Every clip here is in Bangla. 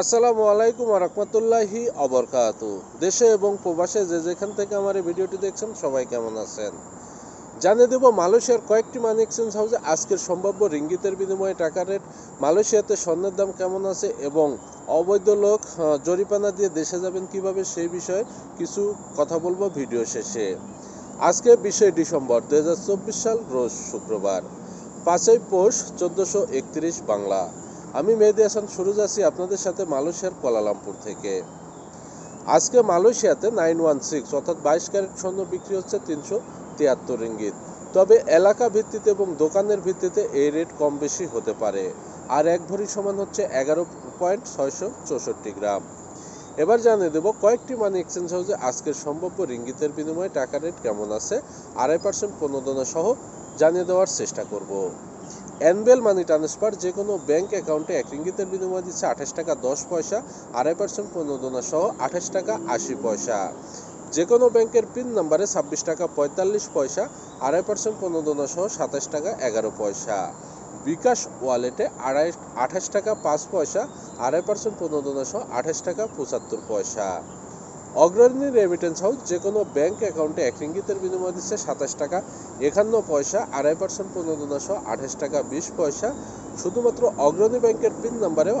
আসসালামু আলাইকুম রহমতুল্লাহি অবরকাত দেশে এবং প্রবাসে যে যেখান থেকে আমার এই ভিডিওটি দেখছেন, সবাই কেমন আছেন? জানিয়ে দেব, মালয়েশিয়ার কয়েকটি মানি এক্সচেঞ্জ হাউসে আজকের সম্ভাব্য রিঙ্গিতের বিনিময়ে টাকা রেট মালয়েশিয়াতে স্বর্ণের দাম কেমন আছে এবং অবৈধ লোক জরিপানা দিয়ে দেশে যাবেন কীভাবে সেই বিষয়ে কিছু কথা বলব ভিডিও শেষে। আজকে বিশে ডিসেম্বর দু হাজার চব্বিশ সাল, রোজ শুক্রবার। পাঁচই পৌষ, চোদ্দোশো বাংলা। আমি মেহেদি হাসান সুরজ আছি আপনাদের সাথে মালয়েশিয়ার কোয়ালালামপুর থেকে। আজকে মালয়েশিয়াতে নাইন ওয়ান সিক্স অর্থাৎ বাইশ ক্যারেট স্বর্ণ বিক্রি হচ্ছে তিনশো তিয়াত্তর রিঙ্গিত। তবে এলাকা ভিত্তিতে এবং দোকানের ভিত্তিতে এই রেট কম বেশি হতে পারে। আর এক ভরি সমান হচ্ছে এগারো পয়েন্ট ছয়শো চৌষট্টি গ্রাম। এবার জানিয়ে দেব কয়েকটি মানি এক্সচেঞ্জ হাউসে আজকের সম্ভাব্য রিঙ্গিতের বিনিময়ে টাকা রেট কেমন আছে, আড়াই পার্সেন্ট প্রণোদনা সহ জানিয়ে দেওয়ার চেষ্টা করব। অ্যানবেল মানি ট্রান্সফার যে কোনো ব্যাংক অ্যাকাউন্টে এক রিঙ্গিতের বিনিময়ে দিচ্ছে আঠাশ টাকা দশ পয়সা, আড়াই পার্সেন্ট প্রণোদনা সহ আঠাশ টাকা আশি পয়সা। যে কোনো ব্যাংকের পিন নাম্বারে ছাব্বিশ টাকা পঁয়তাল্লিশ পয়সা, আড়াই পার্সেন্ট প্রণোদনা সহ সাতাশ টাকা এগারো পয়সা। বিকাশ ওয়ালেটে আড়াই, আঠাশ টাকা পাঁচ পয়সা, আড়াই পার্সেন্ট প্রণোদনা সহ আঠাশ টাকা পঁচাত্তর পয়সা। অগ্রণী রেমিটেন্স হাউস যে কোনো ব্যাংক অ্যাকাউন্টে এক রিঙ্গিতের বিনিময় দিচ্ছে সাতাশ টাকা, একান্ন পয়সা, আড়াই পার্সেন্ট প্রণোদনা সহ আঠাশ টাকা, বিশ পয়সা। শুধুমাত্র অগ্রণী ব্যাংকের পিন নাম্বারেও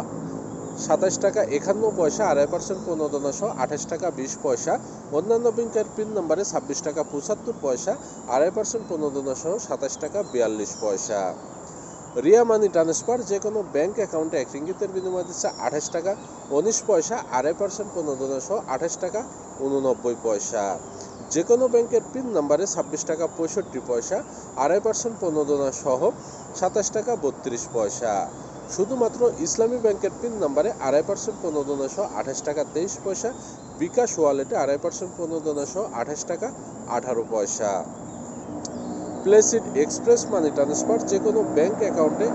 সাতাশ টাকা, একান্ন পয়সা, আড়াই পার্সেন্ট প্রণোদনা সহ আঠাশ টাকা, বিশ পয়সা। অন্যান্য ব্যাংকের পিন নাম্বারে ছাব্বিশ টাকা, পঁচাত্তর পয়সা, আড়াই পার্সেন্ট প্রণোদনা সহ সাতাশ টাকা, বিয়াল্লিশ পয়সা। রিয়া মানি ট্রান্সফার যে কোনো ব্যাঙ্ক অ্যাকাউন্টে এক রিঙ্গিতের বিনিময় দিচ্ছে আঠাশ টাকা, উনিশ পয়সা আড়াই পার্সেন্ট প্রণোদনা সহ আঠাশ টাকা, উননব্বই পয়সা। যে কোনো ব্যাংকের পিন নাম্বারে ছাব্বিশ টাকা, পঁয়ষট্টি পয়সা আড়াই পার্সেন্ট প্রণোদনা সহ সাতাশ টাকা, বত্রিশ পয়সা। শুধুমাত্র ইসলামী ব্যাংকের পিন নাম্বারে আড়াই পার্সেন্ট প্রণোদনা সহ আঠাশ টাকা, তেইশ পয়সা, বিকাশ ওয়ালেটে আড়াই পার্সেন্ট প্রণোদনা সহ আঠাশ টাকা, আঠারো পয়সা। প্লেসিড এক্সপ্রেস মানি ট্রান্সফার যে কোনো ব্যাংক অ্যাকাউন্টে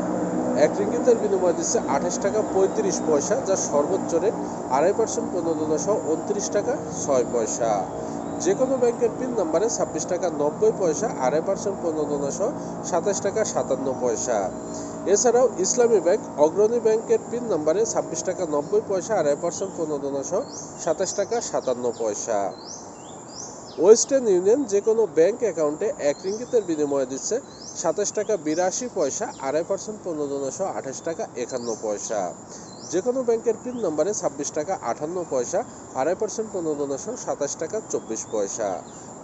এক রিঙ্গিতের বিনিময় দিচ্ছে আঠাশ টাকা পঁয়ত্রিশ পয়সা, যা সর্বোচ্চ রেট আড়াই পার্সেন্ট প্রণোদনা সহ উনত্রিশ টাকা ছয় পয়সা। যে কোনো ব্যাংকের পিন নাম্বারে ছাব্বিশ টাকা নব্বই পয়সা, আড়াই পার্সেন্ট প্রণোদনা সহ সাতাশ টাকা সাতান্ন পয়সা। এছাড়াও ইসলামী ব্যাংক, অগ্রণী ব্যাংকের পিন নাম্বারে ছাব্বিশ টাকা নব্বই পয়সা, আড়াই পার্সেন্ট প্রণোদনা সহ সাতাশ টাকা সাতান্ন পয়সা। ওয়েস্টার্ন ইউনিয়ন যে কোনো ব্যাংক অ্যাকাউন্টে এক রিঙ্গিতের বিনিময়ে দিচ্ছে সাতাশ টাকা বিরাশি পয়সা, আড়াই পার্সেন্ট প্রণোদনা সহ আঠাশ টাকা একান্ন পয়সা। যে কোনো ব্যাংকের পিন নম্বরে ছাব্বিশ টাকা আটান্ন পয়সা, আড়াই পার্সেন্ট প্রণোদনা সহ সাতাশ টাকা চব্বিশ পয়সা।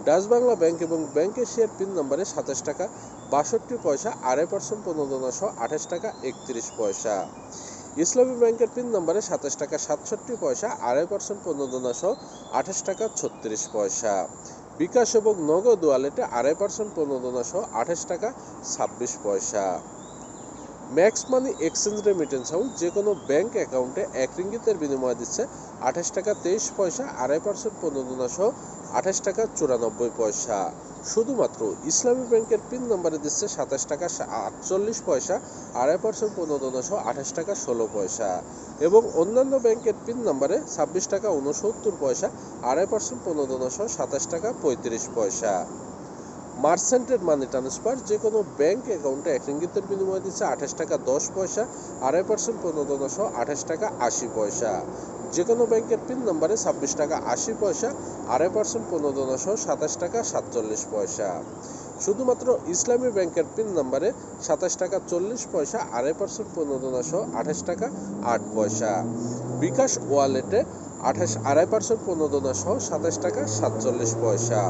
ডাচ বাংলা ব্যাংক এবং ব্যাংক এশিয়ার পিন নম্বরে সাতাশ টাকা বাষট্টি পয়সা, আড়াই পার্সেন্ট প্রণোদনা সহ আঠাশ টাকা একত্রিশ পয়সা। ইসলামী ব্যাংকের পিন নম্বরে সাতাশ টাকা সাতষট্টি পয়সা, আড়াই পার্সেন্ট প্রণোদনা সহ আঠাশ টাকা ছত্রিশ পয়সা। বিকাশ এবং নগদ ওয়ালেটে আড়াই পার্সেন্ট প্রণোদনা সহ আঠাশ টাকা ছাব্বিশ পয়সা। Max Money Exchange remittance house যে কোনো ব্যাংক অ্যাকাউন্টে এক রিঙ্গিতের বিনিময় দিচ্ছে আঠাশ টাকা তেইশ পয়সা, আড়াই পার্সেন্ট প্রণোদনা সহ আঠাশ টাকা চুরানব্বই পয়সা। শুধুমাত্র ইসলামী ব্যাংকের পিন নম্বরে দিচ্ছে সাতাশ টাকা আটচল্লিশ পয়সা আড়াই পার্সেন্ট প্রণোদনা সহ আঠাশ টাকা ষোলো পয়সা। এবং অন্যান্য ব্যাংকের পিন নম্বরে ছাব্বিশ টাকা উনসত্তর পয়সা আড়াই পার্সেন্ট প্রণোদনা সহ সাতাশ টাকা পঁয়ত্রিশ পয়সা। মার্সেন্টেড মানি ট্রান্সফার, যে কোনো ব্যাংক অ্যাকাউন্টে এক রিঙ্গিতের বিনিময় দিচ্ছে আঠাশ টাকা দশ পয়সা আড়াই পার্সেন্ট প্রণোদনা সহ আঠাশ টাকা আশি পয়সা। যে কোনো ব্যাংকের পিন নম্বরে ছাব্বিশ টাকা আশি পয়সা, আড়াই পার্সেন্ট প্রণোদনা সহ সাতাশ টাকা সাতচল্লিশ পয়সা। শুধুমাত্র ইসলামী ব্যাংকের পিন নম্বরে সাতাশ টাকা চল্লিশ পয়সা, আড়াই পার্সেন্ট প্রণোদনা সহ আঠাশ টাকা আট পয়সা। বিকাশ ওয়ালেটে আঠাশ, আড়াই পার্সেন্ট প্রণোদনা সহ সাতাশ টাকা সাতচল্লিশ পয়সা।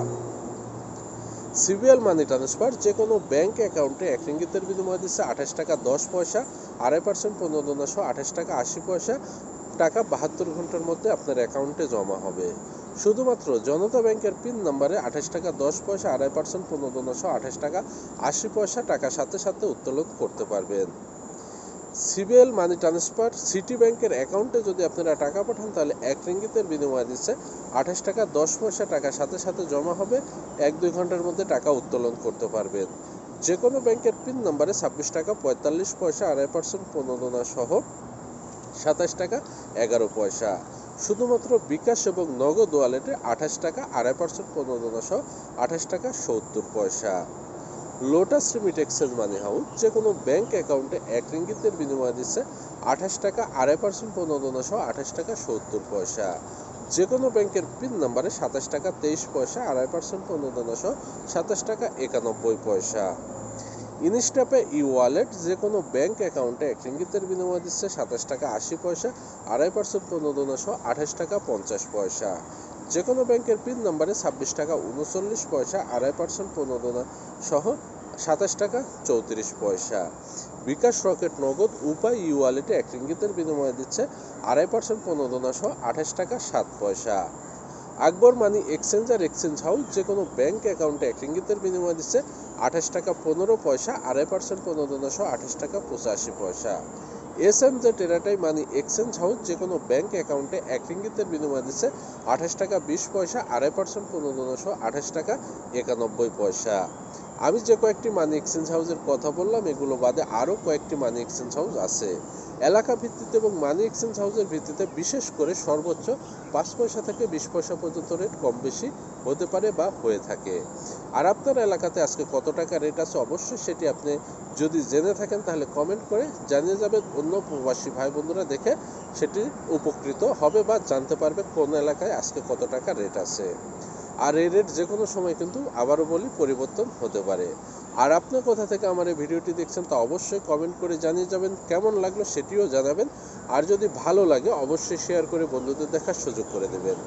সিবিএল মানি ট্রান্সফার যে কোনো ব্যাংক অ্যাকাউন্টে এক রিঙ্গিতের বিনিময় দিচ্ছে আঠাশ টাকা দশ পয়সা, আড়াই পার্সেন্ট প্রণোদনা সহ আঠাশ টাকা আশি পয়সা টাকা বাহাত্তর ঘণ্টার মধ্যে আপনার অ্যাকাউন্টে জমা হবে। শুধুমাত্র জনতা ব্যাংকের পিন নম্বরে আঠাশ টাকা, দশ পয়সা, আড়াই পার্সেন্ট সহ আঠাশ টাকা, আশি পয়সা টাকা সাথে সাথে উত্তোলন করতে পারবেন। সিবিএল মানি ট্রান্সফার সিটি ব্যাংকের অ্যাকাউন্টে যদি আপনারা টাকা পাঠান, তাহলে এক রিঙ্গিতের বিনিময় দিচ্ছে আঠাশ টাকা, দশ পয়সা টাকা সাথে সাথে জমা হবে। এক, দুই ঘণ্টার মধ্যে টাকা উত্তোলন করতে পারবেন। যে কোনো ব্যাংকের পিন নম্বরে ছাব্বিশ টাকা, পঁয়তাল্লিশ পয়সা, আড়াই পার্সেন্ট প্রণোদনা সহ সাতাশ টাকা, এগারো পয়সা। শুধুমাত্র বিকাশ এবং নগদ ওয়ালেটে আঠাশ টাকা, আড়াই পার্সেন্ট প্রণোদনা সহ আঠাশ টাকা, সত্তর পয়সা। Lotus Remit Exchange Money House যে কোনো ব্যাংক অ্যাকাউন্টে এক রিঙ্গিতের বিনিময় দিচ্ছে আঠাশ টাকা, আড়াই পার্সেন্ট প্রণোদনা সহ আঠাশ টাকা, সত্তর পয়সা। যে কোনো ব্যাংকের পিন নাম্বারে সাতাশ টাকা, তেইশ পয়সা, আড়াই পার্সেন্ট প্রণোদনা সহ সাতাশ টাকা, একানব্বই পয়সা। ইনস্টাপে ই ওয়ালেট যে কোনো ব্যাংক অ্যাকাউন্টে এক ইঙ্গিতের বিনিময় দিচ্ছে সাতাশ টাকা আশি পয়সা, আড়াই পার্সেন্ট প্রণোদনা সহ আঠাশ টাকা পঞ্চাশ পয়সা। যে কোনো ব্যাংকের পিন নাম্বারে ছাব্বিশ টাকা উনচল্লিশ পয়সা, আড়াই পার্সেন্ট প্রণোদনা সহ সাতাশ টাকা চৌত্রিশ পয়সা। বিকাশ রকেট নগদ উপায় ই ওয়ালেটে এক ইঙ্গিতের বিনিময় দিচ্ছে আড়াই পার্সেন্ট প্রণোদনা সহ আঠাশ টাকা সাত পয়সা। আকবর মানি এক্সচেঞ্জ আর এক্সচেঞ্জ হাউস যে কোনো ব্যাংক অ্যাকাউন্টে এক ইঙ্গিতের বিনিময় দিচ্ছে আঠাশ টাকা পনেরো পয়সা, আড়াই পার্সেন্ট পনেরো সহ আঠাশ টাকা পঁচাশি পয়সা। এস এম জে, টেরাটাই মানি এক্সচেঞ্জ হাউস যে কোনো ব্যাংক অ্যাকাউন্টে এক রিঙ্গিতের বিনিময় দিচ্ছে আঠাশ টাকা বিশ পয়সা, আড়াই পার্সেন্ট পনেরো সহ আঠাশ টাকা একানব্বই পয়সা। আমি যে কয়েকটি মানি এক্সচেঞ্জ হাউসের কথা বললাম, এগুলো বাদে আরও কয়েকটি মানি এক্সচেঞ্জ হাউস আছে। এলাকা ভিত্তিতে এবং মানি এক্সচেঞ্জ হাউসের ভিত্তিতে বিশেষ করে সর্বোচ্চ পাঁচ পয়সা থেকে বিশ পয়সা পর্যন্ত রেট কম বেশি হতে পারে বা হয়ে থাকে। আর আপনার এলাকাতে আজকে কত টাকা রেট আছে অবশ্যই সেটি আপনি যদি জেনে থাকেন তাহলে কমেন্ট করে জানিয়ে যাবেন। অন্য প্রবাসী ভাই বন্ধুরা দেখে সেটি উপকৃত হবে বা জানতে পারবে কোন এলাকায় আজকে কত টাকা রেট আছে। আর এই রেট যে কোনো সময় কিন্তু আবারও বলি পরিবর্তন হতে পারে। আর আপনি কোথা থেকে আমার এই ভিডিওটি দেখছেন তা অবশ্যই কমেন্ট করে জানিয়ে যাবেন, কেমন লাগল সেটিও জানাবেন, আর যদি ভালো লাগে অবশ্যই শেয়ার করে বন্ধুদের দেখার সুযোগ করে দেবেন।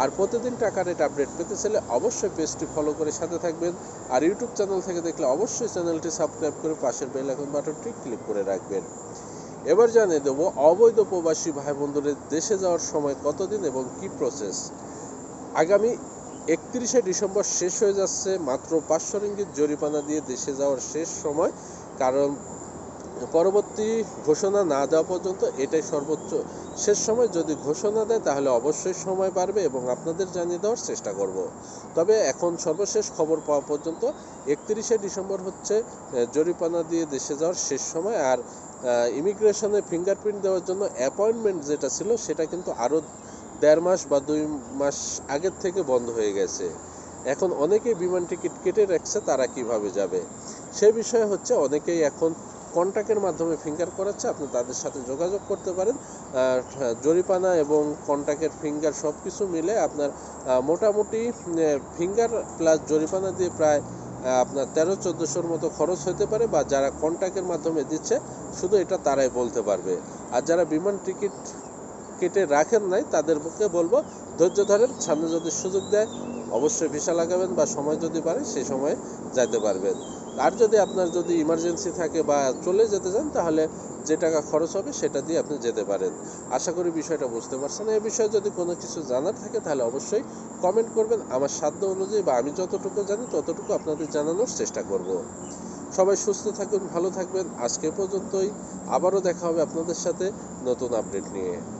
আর প্রতিদিন টাকা রেট আপডেট পেতে চাইলে অবশ্যই পেজটি ফলো করে সাথে থাকবেন, আর ইউটিউব চ্যানেল থেকে দেখলে অবশ্যই চ্যানেলটি সাবস্ক্রাইব করে পাশের বেল আইকন বাটনটি ক্লিক করে রাখবেন। এবার জানিয়ে দেবো, অবৈধ প্রবাসী ভাই বন্ধুদের দেশে যাওয়ার সময় কতদিন এবং কি প্রসেস আগামী একত্রিশে ডিসেম্বর শেষ হয়ে যাচ্ছে, মাত্র পাঁচশো রিঙ্গিত জরিমানা দিয়ে দেশে যাওয়ার শেষ সময়। কারণ পরবর্তী ঘোষণা না দেওয়া পর্যন্ত এটাই সর্বোচ্চ শেষ সময়। যদি ঘোষণা দেয়, তাহলে অবশ্যই সময় বাড়বে এবং আপনাদের জানিয়ে দেওয়ার চেষ্টা করব। তবে এখন সর্বশেষ খবর পাওয়া পর্যন্ত একত্রিশে ডিসেম্বর হচ্ছে জরিপানা দিয়ে দেশে যাওয়ার শেষ সময়। আর ইমিগ্রেশনে ফিঙ্গারপ্রিন্ট দেওয়ার জন্য অ্যাপয়েন্টমেন্ট যেটা ছিল, সেটা কিন্তু আরও দেড় মাস বা দুই মাস আগের থেকে বন্ধ হয়ে গেছে। এখন অনেকেই বিমান টিকিট কেটে রাখছে তারা কীভাবে যাবে? সে বিষয়ে হচ্ছে অনেকেই এখন কন্ট্যাক্টের মাধ্যমে ফিঙ্গার করাচ্ছে আপনি তাদের সাথে যোগাযোগ করতে পারেন। হ্যাঁ, জরিপানা এবং কন্ট্যাক্টের ফিঙ্গার সব কিছু মিলে আপনার মোটামুটি ফিঙ্গার প্লাস জরিপানা দিয়ে প্রায় আপনার তেরো চোদ্দোশোর মতো খরচ হতে পারে বা যারা কন্ট্যাক্টের মাধ্যমে দিচ্ছে শুধু এটা তারাই বলতে পারবে। আর যারা বিমান টিকিট কেটে রাখেন নাই, তাদের তাদেরকে বলব, ধৈর্য ধরেন, সামনে যদি সুযোগ দেয়, অবশ্যই ভিসা লাগাবেন বা সময় যদি পারে, সেই সময়ে যাইতে পারবেন। আর যদি আপনার যদি ইমার্জেন্সি থাকে বা চলে যেতে চান, তাহলে যে টাকা খরচ হবে, সেটা দিয়ে আপনি যেতে পারেন। আশা করি বিষয়টা বুঝতে পারছেন। এই বিষয়ে যদি কোনো কিছু জানার থাকে, তাহলে অবশ্যই কমেন্ট করবেন। আমার সাধ্য অনুযায়ী বা আমি যতটুকু জানি, ততটুকু আপনাদের জানানোর চেষ্টা করব। সবাই সুস্থ থাকবেন ভালো থাকবেন। আজকে পর্যন্তই। আবারও দেখা হবে আপনাদের সাথে নতুন আপডেট নিয়ে।